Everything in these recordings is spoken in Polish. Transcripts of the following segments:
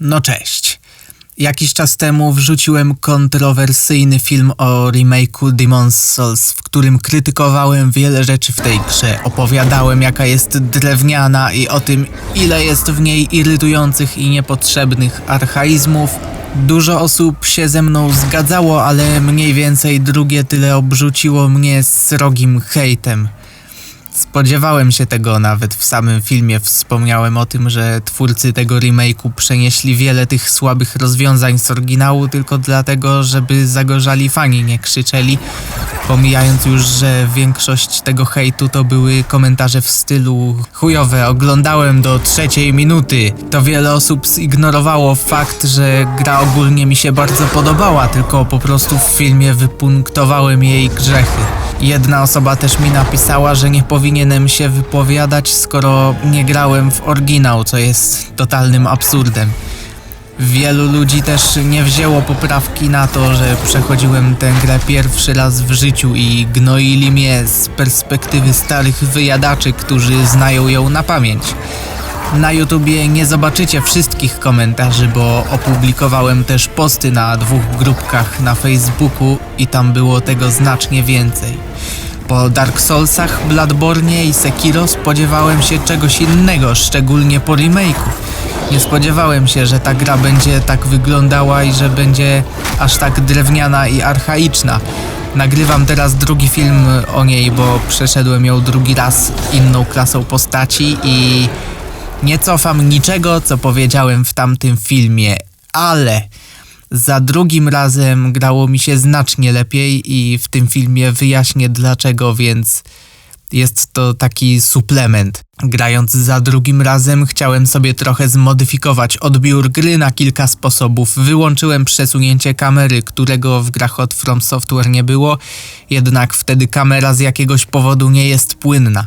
No cześć. Jakiś czas temu wrzuciłem kontrowersyjny film o remake'u Demon's Souls, w którym krytykowałem wiele rzeczy w tej grze. Opowiadałem jaka jest drewniana i o tym ile jest w niej irytujących i niepotrzebnych archaizmów. Dużo osób się ze mną zgadzało, ale mniej więcej drugie tyle obrzuciło mnie srogim hejtem. Spodziewałem się tego nawet w samym filmie. Wspomniałem o tym, że twórcy tego remake'u przenieśli wiele tych słabych rozwiązań z oryginału tylko dlatego, żeby zagorzali fani nie krzyczeli. Pomijając już, że większość tego hejtu to były komentarze w stylu chujowe, oglądałem do trzeciej minuty. To wiele osób zignorowało fakt, że gra ogólnie mi się bardzo podobała, tylko po prostu w filmie wypunktowałem jej grzechy. Jedna osoba też mi napisała, że nie powinienem się wypowiadać, skoro nie grałem w oryginał, co jest totalnym absurdem. Wielu ludzi też nie wzięło poprawki na to, że przechodziłem tę grę pierwszy raz w życiu i gnoili mnie z perspektywy starych wyjadaczy, którzy znają ją na pamięć. Na YouTubie nie zobaczycie wszystkich komentarzy, bo opublikowałem też posty na dwóch grupkach na Facebooku i tam było tego znacznie więcej. Po Dark Soulsach, Bloodborne i Sekiro spodziewałem się czegoś innego, szczególnie po remake'u. Nie spodziewałem się, że ta gra będzie tak wyglądała i że będzie aż tak drewniana i archaiczna. Nagrywam teraz drugi film o niej, bo przeszedłem ją drugi raz inną klasą postaci i nie cofam niczego, co powiedziałem w tamtym filmie, ale za drugim razem grało mi się znacznie lepiej i w tym filmie wyjaśnię dlaczego, więc jest to taki suplement. Grając za drugim razem chciałem sobie trochę zmodyfikować odbiór gry na kilka sposobów. Wyłączyłem przesunięcie kamery, którego w grach od From Software nie było, jednak wtedy kamera z jakiegoś powodu nie jest płynna.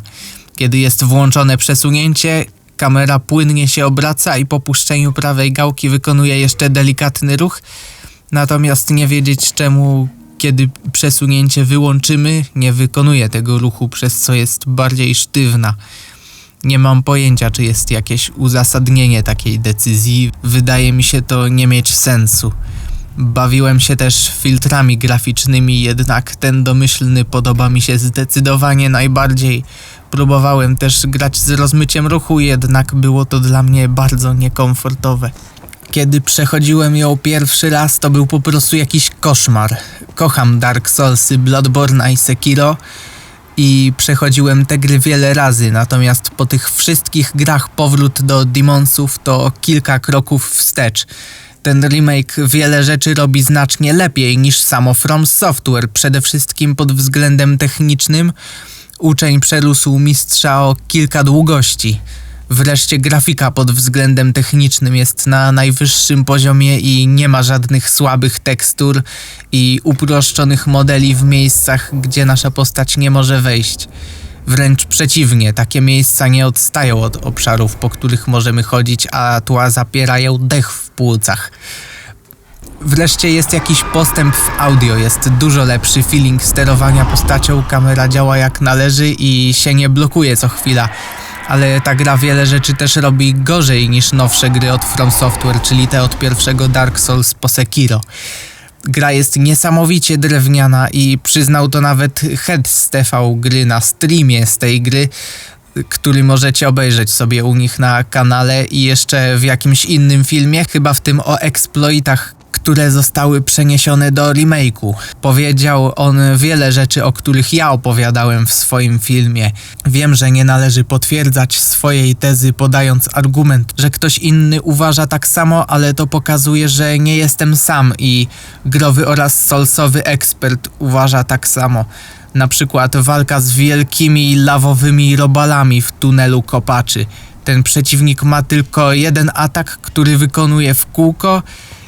Kiedy jest włączone przesunięcie, kamera płynnie się obraca i po puszczeniu prawej gałki wykonuje jeszcze delikatny ruch, natomiast nie wiedzieć czemu kiedy przesunięcie wyłączymy, nie wykonuje tego ruchu, przez co jest bardziej sztywna. Nie mam pojęcia, czy jest jakieś uzasadnienie takiej decyzji. Wydaje mi się to nie mieć sensu. Bawiłem się też filtrami graficznymi, jednak ten domyślny podoba mi się zdecydowanie najbardziej. Próbowałem też grać z rozmyciem ruchu, jednak było to dla mnie bardzo niekomfortowe. Kiedy przechodziłem ją pierwszy raz, to był po prostu jakiś koszmar. Kocham Dark Soulsy, Bloodborne i Sekiro i przechodziłem te gry wiele razy, natomiast po tych wszystkich grach powrót do Demonsów to kilka kroków wstecz. Ten remake wiele rzeczy robi znacznie lepiej niż samo From Software, przede wszystkim pod względem technicznym. Uczeń przerósł mistrza o kilka długości. Wreszcie grafika pod względem technicznym jest na najwyższym poziomie i nie ma żadnych słabych tekstur i uproszczonych modeli w miejscach, gdzie nasza postać nie może wejść. Wręcz przeciwnie, takie miejsca nie odstają od obszarów, po których możemy chodzić, a tła zapierają dech płucach. Wreszcie jest jakiś postęp w audio, jest dużo lepszy feeling sterowania postacią, kamera działa jak należy i się nie blokuje co chwila. Ale ta gra wiele rzeczy też robi gorzej niż nowsze gry od From Software, czyli te od pierwszego Dark Souls po Sekiro. Gra jest niesamowicie drewniana i przyznał to nawet head z TV gry na streamie z tej gry, który możecie obejrzeć sobie u nich na kanale i jeszcze w jakimś innym filmie, chyba w tym o exploitach które zostały przeniesione do remake'u. Powiedział on wiele rzeczy, o których ja opowiadałem w swoim filmie. Wiem, że nie należy potwierdzać swojej tezy podając argument, że ktoś inny uważa tak samo, ale to pokazuje, że nie jestem sam i growy oraz solsowy ekspert uważa tak samo. Na przykład walka z wielkimi lawowymi robalami w tunelu kopaczy. Ten przeciwnik ma tylko jeden atak, który wykonuje w kółko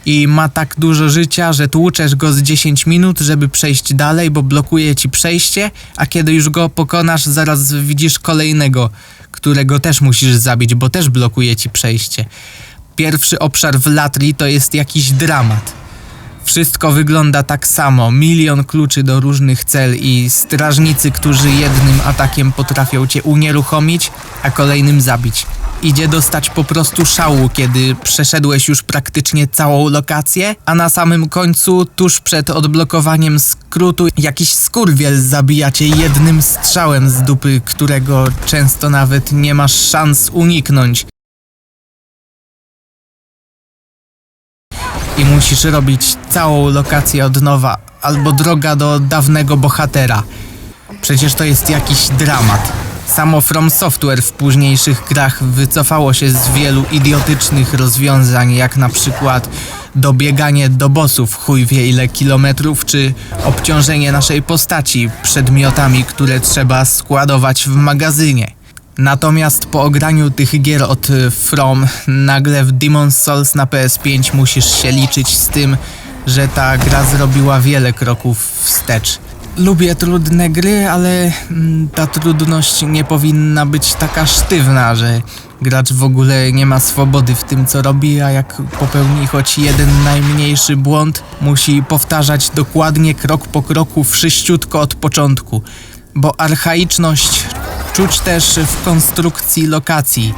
i ma tak dużo życia, że tłuczesz go z 10 minut, żeby przejść dalej, bo blokuje ci przejście, a kiedy już go pokonasz, zaraz widzisz kolejnego, którego też musisz zabić, bo też blokuje ci przejście. Pierwszy obszar w Latri to jest jakiś dramat. Wszystko wygląda tak samo, milion kluczy do różnych cel i strażnicy, którzy jednym atakiem potrafią cię unieruchomić, a kolejnym zabić. Idzie dostać po prostu szału, kiedy przeszedłeś już praktycznie całą lokację, a na samym końcu, tuż przed odblokowaniem skrótu, jakiś skurwiel zabija cię jednym strzałem z dupy, którego często nawet nie masz szans uniknąć. Musisz robić całą lokację od nowa, albo droga do dawnego bohatera. Przecież to jest jakiś dramat. Samo From Software w późniejszych grach wycofało się z wielu idiotycznych rozwiązań, jak na przykład dobieganie do bossów chuj wie ile kilometrów, czy obciążenie naszej postaci przedmiotami, które trzeba składować w magazynie. Natomiast po ograniu tych gier od y, From, nagle w Demon's Souls na PS5 musisz się liczyć z tym, że ta gra zrobiła wiele kroków wstecz. Lubię trudne gry, ale mm, ta trudność nie powinna być taka sztywna, że gracz w ogóle nie ma swobody w tym, co robi, a jak popełni choć jeden najmniejszy błąd, musi powtarzać dokładnie krok po kroku wszyściutko od początku. Bo archaiczność czuć też w konstrukcji lokacji.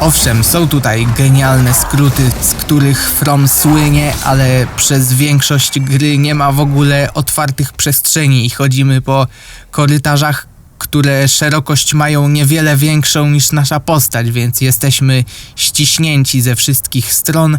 Owszem, są tutaj genialne skróty, z których From słynie, ale przez większość gry nie ma w ogóle otwartych przestrzeni i chodzimy po korytarzach, które szerokość mają niewiele większą niż nasza postać, więc jesteśmy ściśnięci ze wszystkich stron,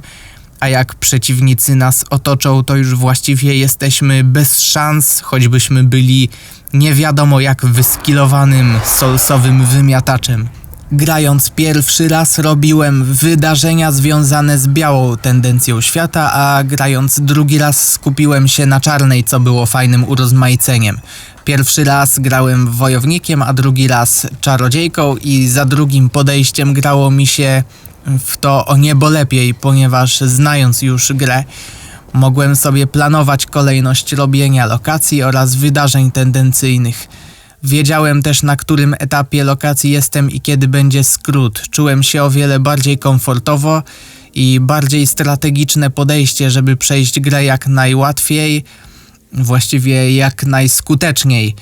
a jak przeciwnicy nas otoczą, to już właściwie jesteśmy bez szans, choćbyśmy byli nie wiadomo jak wyskilowanym solsowym wymiataczem. Grając pierwszy raz robiłem wydarzenia związane z białą tendencją świata, a grając drugi raz skupiłem się na czarnej, co było fajnym urozmaiceniem. Pierwszy raz grałem wojownikiem, a drugi raz czarodziejką i za drugim podejściem grało mi się w to o niebo lepiej, ponieważ znając już grę, mogłem sobie planować kolejność robienia lokacji oraz wydarzeń tendencyjnych. Wiedziałem też na którym etapie lokacji jestem i kiedy będzie skrót. Czułem się o wiele bardziej komfortowo i bardziej strategiczne podejście, żeby przejść grę jak najłatwiej, właściwie jak najskuteczniej.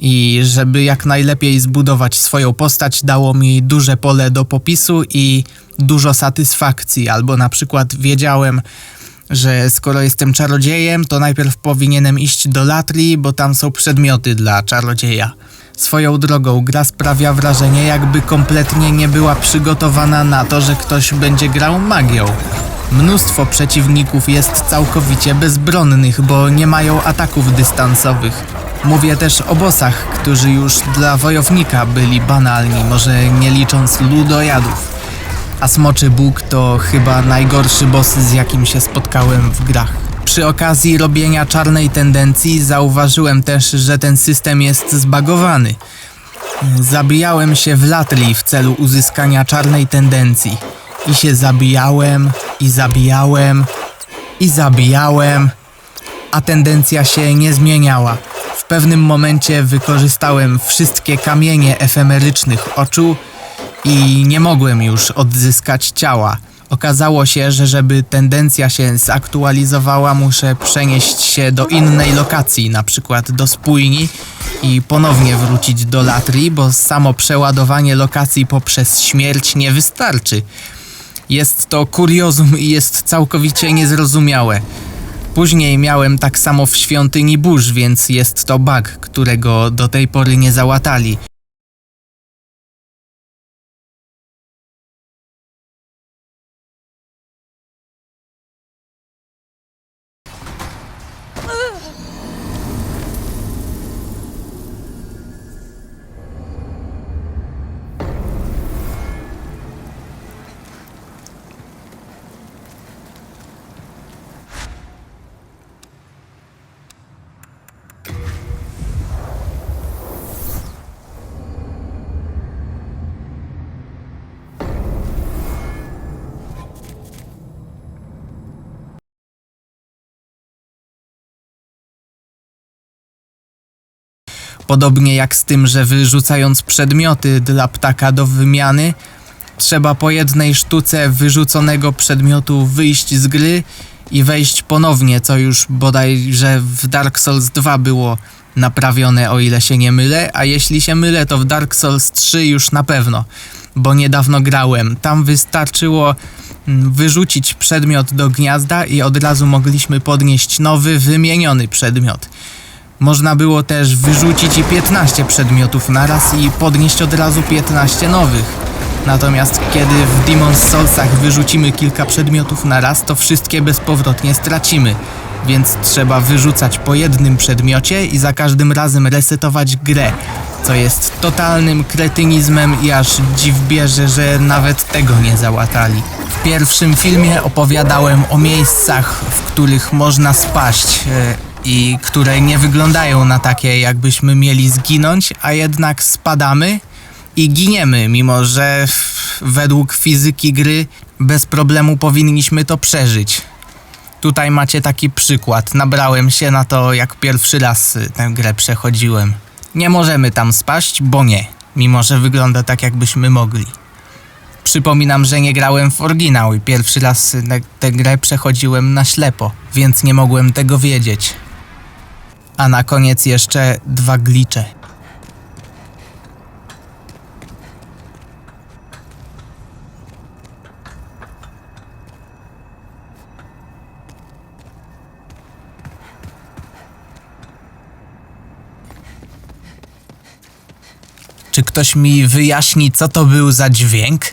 I żeby jak najlepiej zbudować swoją postać, dało mi duże pole do popisu i dużo satysfakcji. Albo na przykład wiedziałem, że skoro jestem czarodziejem, to najpierw powinienem iść do latri, bo tam są przedmioty dla czarodzieja. Swoją drogą, gra sprawia wrażenie, jakby kompletnie nie była przygotowana na to, że ktoś będzie grał magią. Mnóstwo przeciwników jest całkowicie bezbronnych, bo nie mają ataków dystansowych. Mówię też o bossach, którzy już dla wojownika byli banalni, może nie licząc ludojadów. A Smoczy Bóg to chyba najgorszy boss, z jakim się spotkałem w grach. Przy okazji robienia czarnej tendencji zauważyłem też, że ten system jest zbagowany. Zabijałem się w latli w celu uzyskania czarnej tendencji. I się zabijałem, i zabijałem, i zabijałem, a tendencja się nie zmieniała. Pewnym momencie wykorzystałem wszystkie kamienie efemerycznych oczu i nie mogłem już odzyskać ciała. Okazało się, że żeby tendencja się zaktualizowała, muszę przenieść się do innej lokacji, na przykład do spójni i ponownie wrócić do latri, bo samo przeładowanie lokacji poprzez śmierć nie wystarczy. Jest to kuriozum i jest całkowicie niezrozumiałe. Później miałem tak samo w świątyni burz, więc jest to bug, którego do tej pory nie załatali. Podobnie jak z tym, że wyrzucając przedmioty dla ptaka do wymiany, trzeba po jednej sztuce wyrzuconego przedmiotu wyjść z gry i wejść ponownie, co już bodajże w Dark Souls 2 było naprawione, o ile się nie mylę, a jeśli się mylę, to w Dark Souls 3 już na pewno, bo niedawno grałem. Tam wystarczyło mm, wyrzucić przedmiot do gniazda i od razu mogliśmy podnieść nowy, wymieniony przedmiot. Można było też wyrzucić i 15 przedmiotów naraz i podnieść od razu 15 nowych. Natomiast kiedy w Demon's Soulsach wyrzucimy kilka przedmiotów naraz, to wszystkie bezpowrotnie stracimy. Więc trzeba wyrzucać po jednym przedmiocie i za każdym razem resetować grę, co jest totalnym kretynizmem i aż dziw bierze, że nawet tego nie załatali. W pierwszym filmie opowiadałem o miejscach, w których można spaść e, i które nie wyglądają na takie, jakbyśmy mieli zginąć, a jednak spadamy i giniemy, mimo że według fizyki gry bez problemu powinniśmy to przeżyć. Tutaj macie taki przykład. Nabrałem się na to, jak pierwszy raz tę grę przechodziłem. Nie możemy tam spaść, bo nie, mimo że wygląda tak, jakbyśmy mogli. Przypominam, że nie grałem w oryginał i pierwszy raz tę grę przechodziłem na ślepo, więc nie mogłem tego wiedzieć. A na koniec jeszcze dwa glicze. Czy ktoś mi wyjaśni, co to był za dźwięk?